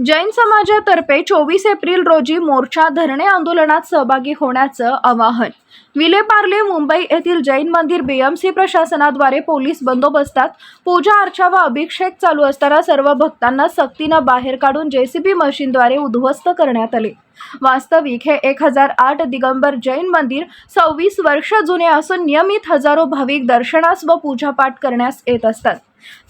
जैन समाजातर्फे चोवीस एप्रिल रोजी मोर्चा धरणे आंदोलनात सहभागी होण्याचं आवाहन. विलेपार्ले मुंबई येथील जैन मंदिर बीएमसी प्रशासनाद्वारे पोलीस बंदोबस्तात पूजा अर्चा व अभिषेक चालू असताना सर्व भक्तांना सक्तीनं बाहेर काढून जेसीबी मशीनद्वारे उद्ध्वस्त करण्यात आले. वास्तविक हे एक हजार आठ दिगंबर जैन मंदिर सव्वीस वर्ष जुने असून नियमित हजारो भाविक दर्शनास व पूजापाठ करण्यास येत असतात.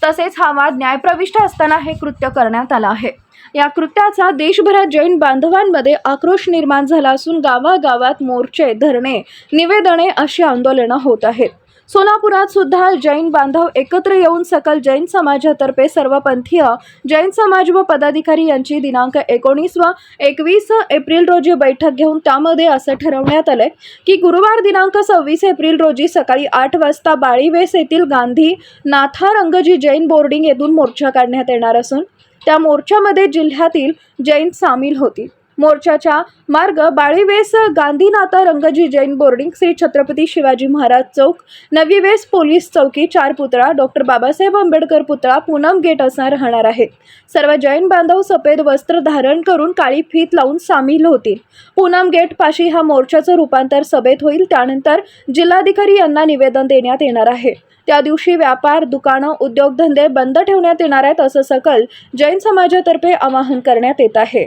तसेच हा वाद न्यायप्रविष्ट असताना हे कृत्य करण्यात आलं आहे. या कृत्याचा देशभरात जैन बांधवांमध्ये आक्रोश निर्माण झाला असून गावागावात मोर्चे धरणे निवेदने अशी आंदोलनं होत आहेत. सोलापुरात सुद्धा जैन बांधव एकत्र येऊन सकल जैन समाजातर्फे सर्वपंथीय जैन समाज व पदाधिकारी यांची दिनांक एकोणीस व एकवीस एप्रिल रोजी बैठक घेऊन त्यामध्ये असं ठरवण्यात आलंय की गुरुवार दिनांक सव्वीस एप्रिल रोजी सकाळी आठ वाजता बाळीवेस येथील गांधी नाथा रंगजी जैन बोर्डिंग येथून मोर्चा काढण्यात येणार असून त्या मोर्चामध्ये जिल्ह्यातील जैन सामील होतील. मोर्चाच्या मार्ग बाळीवेस गांधीनाथ रंगजी जैन बोर्डिंग श्री छत्रपती शिवाजी महाराज चौक नवीवेस पोलीस चौकी चार पुतळा डॉक्टर बाबासाहेब आंबेडकर पुतळा पूनम गेट असा राहणार आहे सर्व जैन बांधव सफेद वस्त्र धारण करून काळी फीत लावून सामील होतील. पूनम गेट पाशी हा मोर्चाचं रूपांतर सभेत होईल. त्यानंतर जिल्हाधिकारी यांना निवेदन देण्यात येणार आहे. त्या दिवशी व्यापार दुकानं उद्योगधंदे बंद ठेवण्यात येणार आहेत असं सकल जैन समाजातर्फे आवाहन करण्यात येत आहे.